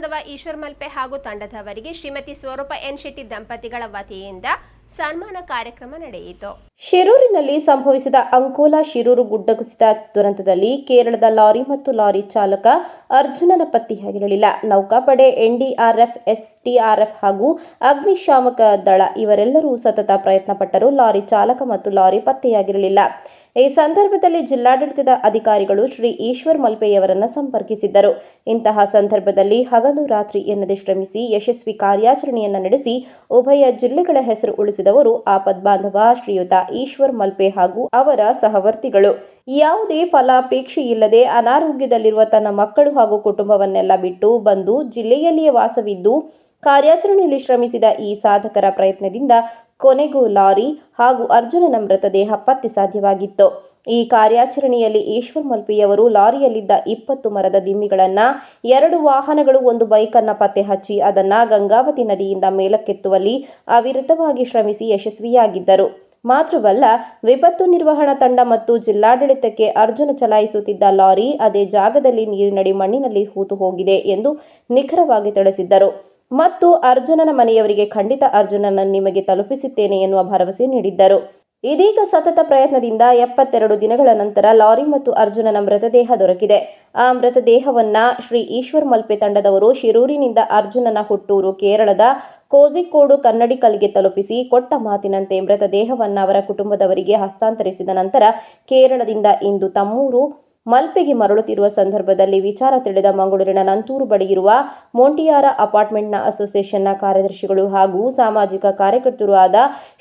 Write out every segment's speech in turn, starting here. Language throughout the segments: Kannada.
ಬಾಂಧವ ಈಶ್ವರ್ ಮಲ್ಪೆ ಹಾಗೂ ತಂಡದವರಿಗೆ ಶ್ರೀಮತಿ ಸ್ವರೂಪ ಎನ್ ಶೆಟ್ಟಿ ದಂಪತಿಗಳ ವತಿಯಿಂದ ಸನ್ಮಾನ ಕಾರ್ಯಕ್ರಮ ನಡೆಯಿತು. ಶಿರೂರಿನಲ್ಲಿ ಸಂಭವಿಸಿದ ಅಂಕೋಲಾ ಶಿರೂರು ಗುಡ್ಡ ಕುಸಿತ ದುರಂತದಲ್ಲಿ ಕೇರಳದ ಲಾರಿ ಮತ್ತು ಲಾರಿ ಚಾಲಕ ಅರ್ಜುನನ ಪತ್ತೆಯಾಗಿರಲಿಲ್ಲ ನೌಕಾಪಡೆ ಎನ್ಡಿಆರ್ಎಫ್ ಎಸ್ಟಿಆರ್ಎಫ್ ಹಾಗೂ ಅಗ್ನಿಶಾಮಕ ದಳ ಇವರೆಲ್ಲರೂ ಸತತ ಪ್ರಯತ್ನ ಪಟ್ಟರೂ ಲಾರಿ ಚಾಲಕ ಮತ್ತು ಲಾರಿ ಪತ್ತೆಯಾಗಿರಲಿಲ್ಲ ಈ ಸಂದರ್ಭದಲ್ಲಿ ಜಿಲ್ಲಾಡಳಿತದ ಅಧಿಕಾರಿಗಳು ಶ್ರೀ ಈಶ್ವರ್ ಮಲ್ಪೆಯವರನ್ನ ಸಂಪರ್ಕಿಸಿದ್ದರು. ಇಂತಹ ಸಂದರ್ಭದಲ್ಲಿ ಹಗಲು ರಾತ್ರಿ ಎನ್ನದೆ ಶ್ರಮಿಸಿ ಯಶಸ್ವಿ ಕಾರ್ಯಾಚರಣೆಯನ್ನ ನಡೆಸಿ ಉಭಯ ಜಿಲ್ಲೆಗಳ ಹೆಸರು ಉಳಿಸಿದವರು ಆಪದ್ಬಾಂಧವ ಶ್ರೀಯುತ ಈಶ್ವರ್ ಮಲ್ಪೆ ಹಾಗೂ ಅವರ ಸಹವರ್ತಿಗಳು. ಯಾವುದೇ ಫಲಾಪೇಕ್ಷೆ ಇಲ್ಲದೆ ಅನಾರೋಗ್ಯದಲ್ಲಿರುವ ತನ್ನ ಮಕ್ಕಳು ಹಾಗೂ ಕುಟುಂಬವನ್ನೆಲ್ಲ ಬಿಟ್ಟು ಬಂದು ಜಿಲ್ಲೆಯಲ್ಲಿಯೇ ವಾಸವಿದ್ದು ಕಾರ್ಯಾಚರಣೆಯಲ್ಲಿ ಶ್ರಮಿಸಿದ ಈ ಸಾಧಕರ ಪ್ರಯತ್ನದಿಂದ ಕೊನೆಗೂ ಲಾರಿ ಹಾಗೂ ಅರ್ಜುನನ ಮೃತದೇಹ ಪತ್ತೆ ಸಾಧ್ಯವಾಗಿತ್ತು. ಈ ಕಾರ್ಯಾಚರಣೆಯಲ್ಲಿ ಈಶ್ವರ್ ಮಲ್ಪಿಯವರು ಲಾರಿಯಲ್ಲಿದ್ದ ಇಪ್ಪತ್ತು ಮರದ ದಿಮ್ಮಿಗಳನ್ನು, ಎರಡು ವಾಹನಗಳು, ಒಂದು ಬೈಕನ್ನು ಪತ್ತೆ ಹಚ್ಚಿ ಅದನ್ನ ಗಂಗಾವತಿ ನದಿಯಿಂದ ಮೇಲಕ್ಕೆತ್ತುವಲ್ಲಿ ಅವಿರತವಾಗಿ ಶ್ರಮಿಸಿ ಯಶಸ್ವಿಯಾಗಿದ್ದರು. ಮಾತ್ರವಲ್ಲ, ವಿಪತ್ತು ನಿರ್ವಹಣಾ ತಂಡ ಮತ್ತು ಜಿಲ್ಲಾಡಳಿತಕ್ಕೆ ಅರ್ಜುನ ಚಲಾಯಿಸುತ್ತಿದ್ದ ಲಾರಿ ಅದೇ ಜಾಗದಲ್ಲಿ ನೀರಿನಡಿ ಮಣ್ಣಿನಲ್ಲಿ ಹೂತು ಹೋಗಿದೆ ಎಂದು ನಿಖರವಾಗಿ ತಿಳಿಸಿದ್ದರು. ಮತ್ತು ಅರ್ಜುನನ ಮನೆಯವರಿಗೆ ಖಂಡಿತ ಅರ್ಜುನನ ನಿಮಗೆ ತಲುಪಿಸುತ್ತೇನೆ ಎನ್ನುವ ಭರವಸೆ ನೀಡಿದ್ದರು. ಇದೀಗ ಸತತ ಪ್ರಯತ್ನದಿಂದ ಎಪ್ಪತ್ತೆರಡು ದಿನಗಳ ನಂತರ ಲಾರಿ ಮತ್ತು ಅರ್ಜುನನ ಮೃತದೇಹ ದೊರಕಿದೆ. ಆ ಮೃತದೇಹವನ್ನ ಶ್ರೀ ಈಶ್ವರ್ ಮಲ್ಪೆ ತಂಡದವರು ಶಿರೂರಿನಿಂದ ಅರ್ಜುನನ ಹುಟ್ಟೂರು ಕೇರಳದ ಕೋಜಿಕೋಡು ಕನ್ನಡಿಕಲ್ಗೆ ತಲುಪಿಸಿ ಕೊಟ್ಟ ಮಾತಿನಂತೆ ಮೃತದೇಹವನ್ನು ಅವರ ಕುಟುಂಬದವರಿಗೆ ಹಸ್ತಾಂತರಿಸಿದ ನಂತರ ಕೇರಳದಿಂದ ಇಂದು ತಮ್ಮೂರು ಮಲ್ಪೆಗೆ ಮರಳುತ್ತಿರುವ ಸಂದರ್ಭದಲ್ಲಿ ವಿಚಾರ ತಿಳಿದ ಮಂಗಳೂರಿನ ನಂತೂರು ಬಳಿ ಇರುವ ಮೋಂಟಿಯಾರ ಅಪಾರ್ಟ್ಮೆಂಟ್ನ ಅಸೋಸಿಯೇಷನ್ನ ಕಾರ್ಯದರ್ಶಿಗಳು ಹಾಗೂ ಸಾಮಾಜಿಕ ಕಾರ್ಯಕರ್ತರು ಆದ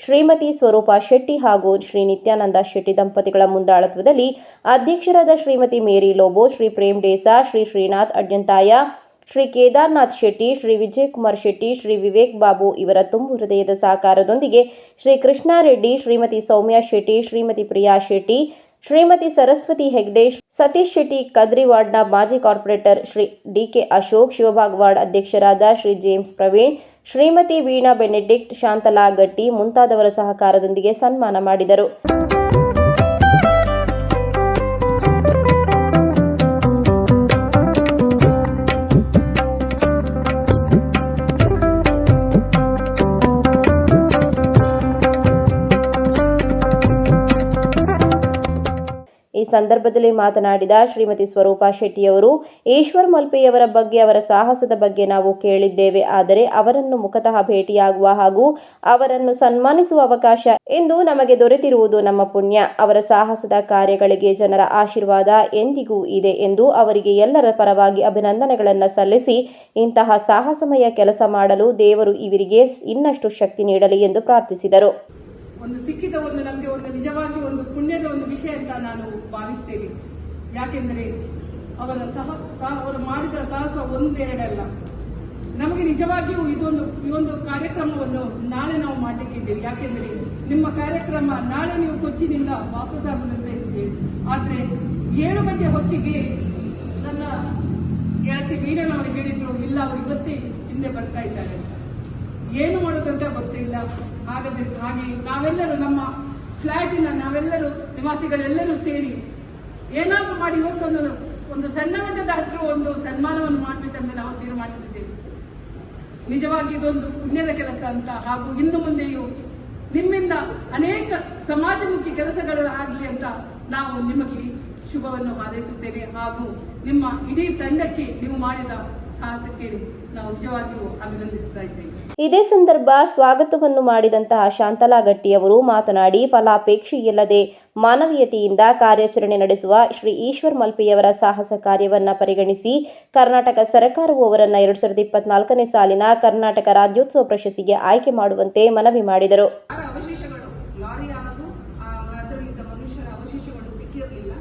ಶ್ರೀಮತಿ ಸ್ವರೂಪ ಶೆಟ್ಟಿ ಹಾಗೂ ಶ್ರೀ ನಿತ್ಯಾನಂದ ಶೆಟ್ಟಿ ದಂಪತಿಗಳ ಮುಂದಾಳತ್ವದಲ್ಲಿ ಅಧ್ಯಕ್ಷರಾದ ಶ್ರೀಮತಿ ಮೇರಿ ಲೋಬೋ, ಶ್ರೀ ಪ್ರೇಮ್ ಡೇಸಾ, ಶ್ರೀ ಶ್ರೀನಾಥ್ ಅಡ್ಯಂತಾಯ, ಶ್ರೀ ಕೇದಾರ್ನಾಥ್ ಶೆಟ್ಟಿ, ಶ್ರೀ ವಿಜಯಕುಮಾರ್ ಶೆಟ್ಟಿ, ಶ್ರೀ ವಿವೇಕ್ ಬಾಬು ಇವರ ತುಂಬು ಹೃದಯದ ಸಹಕಾರದೊಂದಿಗೆ ಶ್ರೀ ಕೃಷ್ಣಾರೆಡ್ಡಿ, ಶ್ರೀಮತಿ ಸೌಮ್ಯ ಶೆಟ್ಟಿ, ಶ್ರೀಮತಿ ಪ್ರಿಯಾ ಶೆಟ್ಟಿ ಶ್ರೀಮತಿ ಸರಸ್ವತಿ ಹೆಗ್ಡೆ, ಸತೀಶ್ ಶೆಟ್ಟಿ ಕದ್ರಿವಾಡ್ನ ಮಾಜಿ corporator Shri DK Ashok Shivbagh ward ಅಧ್ಯಕ್ಷರಾದ ಶ್ರೀ ಜೇಮ್ಸ್ ಪ್ರವೀಣ್, ಶ್ರೀಮತಿ ವೀಣಾ ಬೆನೆಡಿಕ್ಟ್, ಶಾಂತಲಾ ಗಟ್ಟಿ ಮುಂತಾದವರ ಸಹಕಾರದೊಂದಿಗೆ ಸನ್ಮಾನ ಮಾಡಿದರು. ಈ ಸಂದರ್ಭದಲ್ಲಿ ಮಾತನಾಡಿದ ಶ್ರೀಮತಿ ಸ್ವರೂಪಾ ಶೆಟ್ಟಿಯವರು, ಈಶ್ವರ್ ಮಲ್ಪೆಯವರ ಬಗ್ಗೆ ಅವರ ಸಾಹಸದ ಬಗ್ಗೆ ನಾವು ಕೇಳಿದ್ದೇವೆ. ಆದರೆ ಅವರನ್ನು ಮುಖತಃ ಭೇಟಿಯಾಗುವ ಹಾಗೂ ಅವರನ್ನು ಸನ್ಮಾನಿಸುವ ಅವಕಾಶ ಎಂದು ನಮಗೆ ದೊರೆತಿರುವುದು ನಮ್ಮ ಪುಣ್ಯ. ಅವರ ಸಾಹಸದ ಕಾರ್ಯಗಳಿಗೆ ಜನರ ಆಶೀರ್ವಾದ ಎಂದಿಗೂ ಇದೆ ಎಂದು ಅವರಿಗೆ ಎಲ್ಲರ ಪರವಾಗಿ ಅಭಿನಂದನೆಗಳನ್ನು ಸಲ್ಲಿಸಿ, ಇಂತಹ ಸಾಹಸಮಯ ಕೆಲಸ ಮಾಡಲು ದೇವರು ಇವರಿಗೆ ಇನ್ನಷ್ಟು ಶಕ್ತಿ ನೀಡಲಿ ಎಂದು ಪ್ರಾರ್ಥಿಸಿದರು. ಒಂದು ಸಿಕ್ಕಿದ ಒಂದು ನಮಗೆ ಒಂದು ನಿಜವಾಗಿ ಒಂದು ಪುಣ್ಯದ ಒಂದು ವಿಷಯ ಅಂತ ನಾನು ಭಾವಿಸ್ತೇನೆ. ಯಾಕೆಂದರೆ ಅವರ ಸಹ ಅವರು ಮಾಡಿದ ಸಾಹಸ ಒಂದೆರಡಲ್ಲ. ನಮಗೆ ನಿಜವಾಗಿಯೂ ಇದೊಂದು ಈ ಒಂದು ಕಾರ್ಯಕ್ರಮವನ್ನು ನಾಳೆ ನಾವು ಮಾಡಲಿಕ್ಕಿದ್ದೇವೆ. ಯಾಕೆಂದರೆ ನಿಮ್ಮ ಕಾರ್ಯಕ್ರಮ ನಾಳೆ ನೀವು ಕೊಚ್ಚಿನಿಂದ ವಾಪಸ್ ಆಗುದಂತ ಇದೆ ಆದ್ರೆ ಏಳು ಗಂಟೆ ಹೊತ್ತಿಗೆ ನನ್ನ ಗೆಳತಿ ವೀಣನವರು ಹೇಳಿದ್ರು, ಇಲ್ಲ, ಅವರು ಇವತ್ತೇ ಹಿಂದೆ ಬರ್ತಾ ಇದ್ದಾರೆ. ಏನು ಮಾಡೋದಂತ ಗೊತ್ತಿಲ್ಲ. ಹಾಗಾದ್ರೆ ಹಾಗೆ ನಾವೆಲ್ಲರೂ ನಮ್ಮ ಫ್ಲಾಟಿನ ನಾವೆಲ್ಲರೂ ನಿವಾಸಿಗಳೆಲ್ಲರೂ ಸೇರಿ ಏನಾದರೂ ಮಾಡಿ ಇವತ್ತೊಂದು ಒಂದು ಸಣ್ಣ ಮಟ್ಟದ ಹತ್ರ ಒಂದು ಸನ್ಮಾನವನ್ನು ಮಾಡಬೇಕಂತ ನಾವು ತೀರ್ಮಾನಿಸಿದ್ದೇವೆ. ನಿಜವಾಗಿ ಇದೊಂದು ಪುಣ್ಯದ ಕೆಲಸ ಅಂತ. ಹಾಗೂ ಇನ್ನು ಮುಂದೆಯೂ ನಿಮ್ಮಿಂದ ಅನೇಕ ಸಮಾಜಮುಖಿ ಕೆಲಸಗಳು ಆಗಲಿ ಅಂತ ನಾವು ನಿಮಗೆ ಶುಭವನ್ನು ಹಾರೈಸುತ್ತೇವೆ ಹಾಗೂ ನಿಮ್ಮ ಇಡೀ ತಂಡಕ್ಕೆ ನೀವು ಮಾಡಿದ ಸಾಹಸಕ್ಕೆ ನಾವು ನಿಜವಾಗಿಯೂ ಅಭಿನಂದಿಸ್ತಾ ಇದ್ದೇವೆ. ಇದೇ ಸಂದರ್ಭ ಸ್ವಾಗತವನ್ನು ಮಾಡಿದಂತಹ ಶಾಂತಲಾ ಗಟ್ಟಿಯವರು ಮಾತನಾಡಿ ಫಲಾಪೇಕ್ಷೆಯಿಲ್ಲದೆ ಮಾನವೀಯತೆಯಿಂದ ಕಾರ್ಯಾಚರಣೆ ನಡೆಸುವ ಶ್ರೀ ಈಶ್ವರ್ ಮಲ್ಪೆಯವರ ಸಾಹಸ ಕಾರ್ಯವನ್ನ ಪರಿಗಣಿಸಿ ಕರ್ನಾಟಕ ಸರ್ಕಾರವು ಅವರನ್ನ ಎರಡ್ ಸಾವಿರದ ಇಪ್ಪತ್ನಾಲ್ಕನೇ ಸಾಲಿನ ಕರ್ನಾಟಕ ರಾಜ್ಯೋತ್ಸವ ಪ್ರಶಸ್ತಿಗೆ ಆಯ್ಕೆ ಮಾಡುವಂತೆ ಮನವಿ ಮಾಡಿದರು ಯಾರ ಅವಶೇಷಗಳು ಲಾರಿ ಹಾಗೂ ಆ ಅದರಲ್ಲಿದ್ದ ಮನುಷ್ಯರ ಅವಶೇಷಗಳು ಸಿಕ್ಕಿರಲಿಲ್ಲ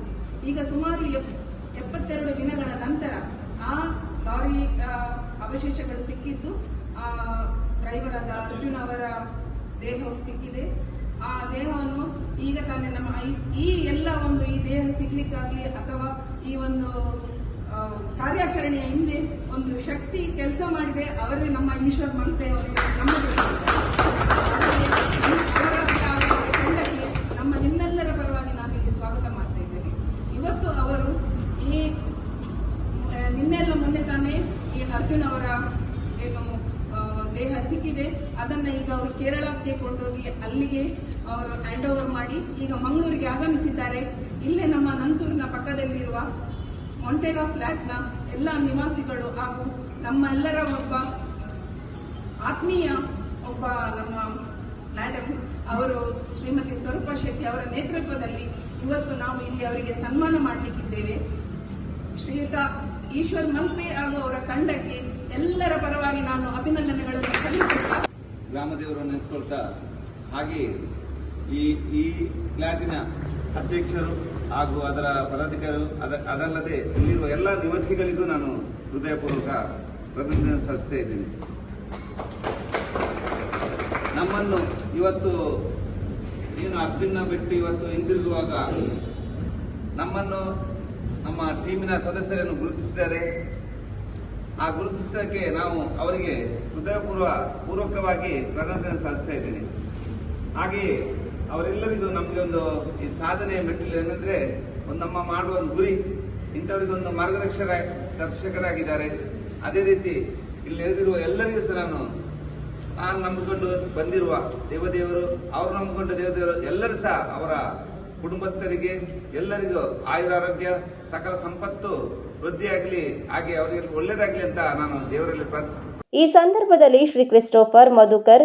ಈಗ ಸುಮಾರು ಎಪ್- ಎಪ್ಪತ್ತೆರಡು ದಿನಗಳ ನಂತರ ಆ ಲಾರಿ ಅವಶೇಷಗಳು ಸಿಕ್ಕಿದ್ದು, ಆ ಡ್ರೈವರ್ ಆದ ಅರ್ಜುನ್ ಅವರ ದೇಹವು ಸಿಕ್ಕಿದೆ. ಆ ದೇಹವನ್ನು ಈಗ ತಾನೇ ನಮ್ಮ ಈ- ಎಲ್ಲ ಒಂದು ಈ ದೇಹ ಸಿಗ್ಲಿಕ್ಕಾಗ್ಲಿ ಅಥವಾ ಈ ಒಂದು ಕಾರ್ಯಾಚರಣೆಯ ಹಿಂದೆ ಒಂದು ಶಕ್ತಿ ಕೆಲಸ ಮಾಡಿದೆ ಅವರೇ ನಮ್ಮ ಈಶ್ವರ್ ಮಂತ್ರಿ ಅವರಿಗೆ ನಮ್ಮದು ತಂಡಕ್ಕೆ ನಮ್ಮ ನಿಮ್ಮೆಲ್ಲರ ಪರವಾಗಿ ನಾನು ಇಲ್ಲಿ ಸ್ವಾಗತ ಮಾಡ್ತಾ ಇದ್ದೇನೆ ಇವತ್ತು ಅವರು ಈ ಆ, ನಿನ್ನೆಲ್ಲ ಮೊನ್ನೆ ತಾನೇ ಈ ಅರ್ಜುನ್ ಅವರ ಏನು ಸಿಕ್ಕಿದೆ ಅದನ್ನ ಈಗ ಅವರು ಕೇರಳಕ್ಕೆ ಕೊಂಡೋಗಿ ಅಲ್ಲಿಗೆ ಅವರು ಹ್ಯಾಂಡ್ ಓವರ್ ಮಾಡಿ ಈಗ ಮಂಗಳೂರಿಗೆ ಆಗಮಿಸಿದ್ದಾರೆ. ಇಲ್ಲೇ ನಮ್ಮ ನಂತೂರಿನ ಪಕ್ಕದಲ್ಲಿರುವ ಮೊಂಟೆರಾ ಫ್ಲಾಟ್ನ ಎಲ್ಲ ನಿವಾಸಿಗಳು ಹಾಗೂ ನಮ್ಮೆಲ್ಲರ ಒಬ್ಬ ಆತ್ಮೀಯ ಒಬ್ಬ ನಮ್ಮ ಮ್ಯಾಡಮ್ ಅವರು ಶ್ರೀಮತಿ ಸ್ವರೂಪ ಶೆಟ್ಟಿ ಅವರ ನೇತೃತ್ವದಲ್ಲಿ ಇವತ್ತು ನಾವು ಇಲ್ಲಿ ಅವರಿಗೆ ಸನ್ಮಾನ ಮಾಡಲಿಕ್ಕಿದ್ದೇವೆ. ಶ್ರೀಯುತ ಈಶ್ವರ್ ಮಲ್ಪೆ ಹಾಗೂ ಅವರ ತಂಡಕ್ಕೆ ಎಲ್ಲರ ಪರವಾಗಿ ನಾನು ಅಭಿನಂದನೆಗಳನ್ನು ಸಲ್ಲಿಸುತ್ತಾ ಗ್ರಾಮದೇವರನ್ನು ನೆನೆಸ್ಕೊಳ್ತಾ ಹಾಗೆ ಈ ಈ ಫ್ಲಾಟಿನ ಅಧ್ಯಕ್ಷರು ಹಾಗೂ ಅದರ ಪದಾಧಿಕಾರಿಗಳು, ಅದ, ಅದಲ್ಲದೆ ಇಲ್ಲಿರುವ ಎಲ್ಲ ನಿವಾಸಿಗಳಿಗೂ ನಾನು ಹೃದಯಪೂರ್ವಕ ಪ್ರತಿನಿಧಿ ಸಲ್ಲಿಸ್ತಾ ಇದ್ದೀನಿ. ನಮ್ಮನ್ನು ಇವತ್ತು ಏನು ಅರ್ಜುನ ಬಿಟ್ಟು ಇವತ್ತು ಹಿಂದಿರುಗುವಾಗ ನಮ್ಮನ್ನು ನಮ್ಮ ಟೀಮಿನ ಸದಸ್ಯರನ್ನು ಗುರುತಿಸಿದ್ದಾರೆ. ಆ ಗುರುತಿಸಿದ್ದಕ್ಕೆ ನಾವು ಅವರಿಗೆ ಹೃದಯಪೂರ್ವ ಪೂರ್ವಕವಾಗಿ ಕೃತಜ್ಞತೆ ಸಾಧಿಸ್ತಾ ಇದ್ದೀನಿ. ಹಾಗೆಯೇ ಅವರೆಲ್ಲರಿಗೂ ನಮಗೆ ಒಂದು ಈ ಸಾಧನೆಯ ಮೆಟ್ಟಿಲು ಏನಂದ್ರೆ ಒಂದು ನಮ್ಮ ಮಾಡುವ ಒಂದು ಗುರಿ ಇಂಥವರಿಗೊಂದು ಮಾರ್ಗದರ್ಶಕ, ದರ್ಶಕರಾಗಿದ್ದಾರೆ. ಅದೇ ರೀತಿ ಇಲ್ಲಿ ನೆರೆದಿರುವ ಎಲ್ಲರಿಗೂ ಸಹ ನಾನು ನಾನು ನಂಬಿಕೊಂಡು ಬಂದಿರುವ ದೇವದೇವರು, ಅವರು ನಂಬಿಕೊಂಡ ದೇವದೇವರು ಎಲ್ಲರೂ ಸಹ ಅವರ ಕುಟುಂಬಸ್ಥರಿಗೆ ಎಲ್ಲರಿಗೂ ಆಯುರಾರೋಗ್ಯ ಸಕಲ ಸಂಪತ್ತು ವೃದ್ಧಿಯಾಗಲಿ ಹಾಗೆ ಅವರಿಗೆ ಒಳ್ಳೇದಾಗಲಿ ಅಂತ ನಾನು ದೇವರಲ್ಲಿ ಪ್ರಾರ್ಥಿಸ್ತೇನೆ. ಈ ಸಂದರ್ಭದಲ್ಲಿ Shri Christopher Madhukar,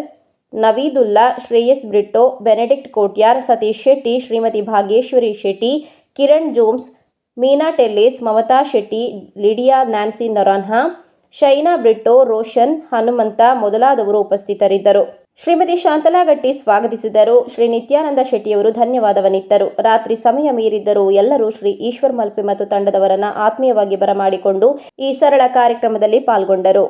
Naveedulla, Shreyas Britto, Benedict Kotyar, Satish Shetty, Shrimati Bhagyeshwari Shetty, Kiran James, Meena Tellis, Mamata Shetty, Lydia Nancy Noronha, Shaina Britto, Roshan, Hanumanta ಮೊದಲಾದವರು ಉಪಸ್ಥಿತರಿದ್ದರು. ಶ್ರೀಮತಿ ಶಾಂತಲಾಗಟ್ಟಿ ಸ್ವಾಗತಿಸಿದರು. ಶ್ರೀ ನಿತ್ಯಾನಂದ ಶೆಟ್ಟಿಯವರು ಧನ್ಯವಾದವನಿತ್ತರು ರಾತ್ರಿ ಸಮಯ ಮೀರಿದ್ದರೂ ಎಲ್ಲರೂ ಶ್ರೀ ಈಶ್ವರ್ ಮಲ್ಪೆ ಮತ್ತು ತಂಡದವರನ್ನ ಆತ್ಮೀಯವಾಗಿ ಬರಮಾಡಿಕೊಂಡು ಈ ಸರಳ ಕಾರ್ಯಕ್ರಮದಲ್ಲಿ ಪಾಲ್ಗೊಂಡರು.